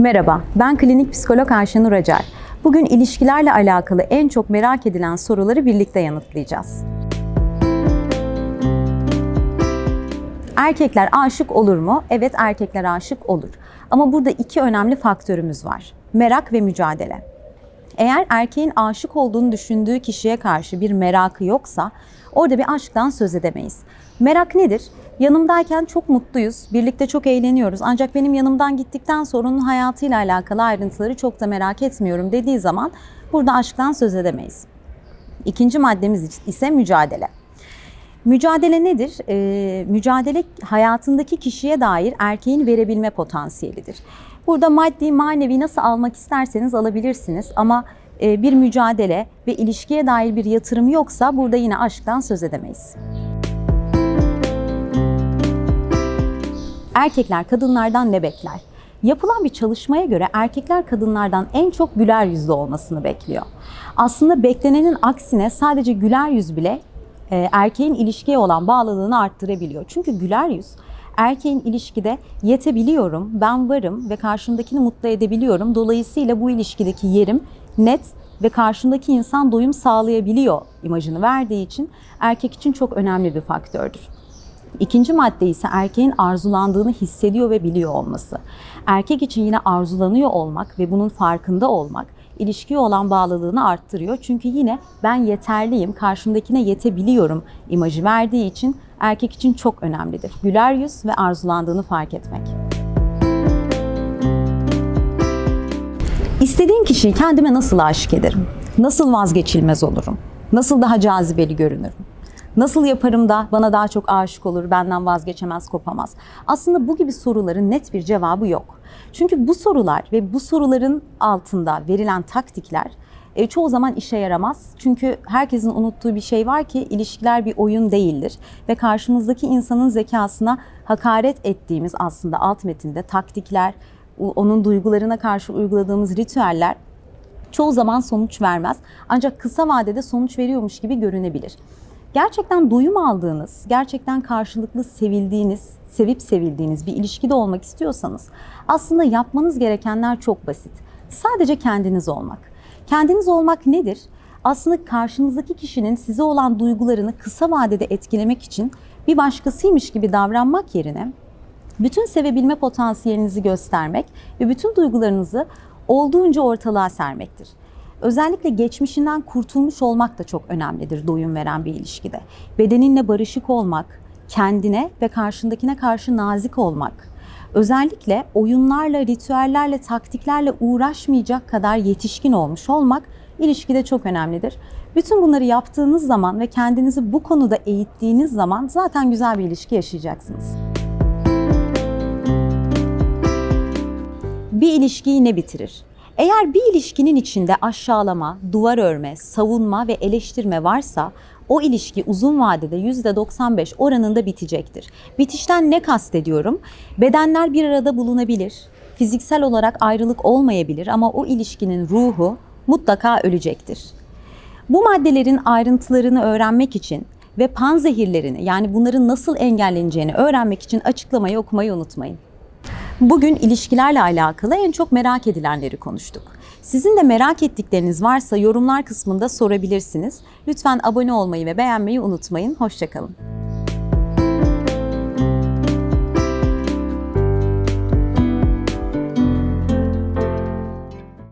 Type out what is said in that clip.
Merhaba, ben klinik psikolog Ayşenur Acar. Bugün ilişkilerle alakalı en çok merak edilen soruları birlikte yanıtlayacağız. Erkekler aşık olur mu? Evet, erkekler aşık olur. Ama burada iki önemli faktörümüz var. Merak ve mücadele. Eğer erkeğin aşık olduğunu düşündüğü kişiye karşı bir merakı yoksa orada bir aşktan söz edemeyiz. Merak nedir? Yanımdayken çok mutluyuz, birlikte çok eğleniyoruz ancak benim yanımdan gittikten sonra onun hayatıyla alakalı ayrıntıları çok da merak etmiyorum dediği zaman burada aşktan söz edemeyiz. İkinci maddemiz ise mücadele. Mücadele nedir? Ee, mücadele hayatındaki kişiye dair erkeğin verebilme potansiyelidir. Burada maddi, manevi nasıl almak isterseniz alabilirsiniz ama e, bir mücadele ve ilişkiye dair bir yatırım yoksa burada yine aşktan söz edemeyiz. Erkekler kadınlardan ne bekler? Yapılan bir çalışmaya göre erkekler kadınlardan en çok güler yüzlü olmasını bekliyor. Aslında beklenenin aksine sadece güler yüz bile e, erkeğin ilişkiye olan bağlılığını arttırabiliyor. Çünkü güler yüz erkeğin ilişkide yetebiliyorum, ben varım ve karşımdakini mutlu edebiliyorum. Dolayısıyla bu ilişkideki yerim net ve karşımdaki insan doyum sağlayabiliyor imajını verdiği için erkek için çok önemli bir faktördür. İkinci madde ise erkeğin arzulandığını hissediyor ve biliyor olması. Erkek için yine arzulanıyor olmak ve bunun farkında olmak ilişkiye olan bağlılığını arttırıyor. Çünkü yine ben yeterliyim, karşımdakine yetebiliyorum imajı verdiği için erkek için çok önemlidir. Güler yüz ve arzulandığını fark etmek. İstediğim kişiyi kendime nasıl aşık ederim? Nasıl vazgeçilmez olurum? Nasıl daha cazibeli görünürüm? Nasıl yaparım da bana daha çok aşık olur, benden vazgeçemez, kopamaz? Aslında bu gibi soruların net bir cevabı yok. Çünkü bu sorular ve bu soruların altında verilen taktikler e, çoğu zaman işe yaramaz. Çünkü herkesin unuttuğu bir şey var ki ilişkiler bir oyun değildir ve karşımızdaki insanın zekasına hakaret ettiğimiz aslında alt metinde taktikler, onun duygularına karşı uyguladığımız ritüeller çoğu zaman sonuç vermez. Ancak kısa vadede sonuç veriyormuş gibi görünebilir. Gerçekten doyum aldığınız, gerçekten karşılıklı sevildiğiniz, sevip sevildiğiniz bir ilişkide olmak istiyorsanız aslında yapmanız gerekenler çok basit. Sadece kendiniz olmak. Kendiniz olmak nedir? Aslında karşınızdaki kişinin size olan duygularını kısa vadede etkilemek için bir başkasıymış gibi davranmak yerine bütün sevebilme potansiyelinizi göstermek ve bütün duygularınızı olduğunca ortalığa sermektir. Özellikle geçmişinden kurtulmuş olmak da çok önemlidir doyum veren bir ilişkide. Bedeninle barışık olmak, kendine ve karşındakine karşı nazik olmak. Özellikle oyunlarla, ritüellerle, taktiklerle uğraşmayacak kadar yetişkin olmuş olmak ilişkide çok önemlidir. Bütün bunları yaptığınız zaman ve kendinizi bu konuda eğittiğiniz zaman zaten güzel bir ilişki yaşayacaksınız. Bir ilişkiyi ne bitirir? Eğer bir ilişkinin içinde aşağılama, duvar örme, savunma ve eleştirme varsa o ilişki uzun vadede %95 oranında bitecektir. Bitişten ne kastediyorum? Bedenler bir arada bulunabilir, fiziksel olarak ayrılık olmayabilir ama o ilişkinin ruhu mutlaka ölecektir. Bu maddelerin ayrıntılarını öğrenmek için ve panzehirlerini yani bunların nasıl engelleneceğini öğrenmek için açıklamayı okumayı unutmayın. Bugün ilişkilerle alakalı en çok merak edilenleri konuştuk. Sizin de merak ettikleriniz varsa yorumlar kısmında sorabilirsiniz. Lütfen abone olmayı ve beğenmeyi unutmayın. Hoşçakalın.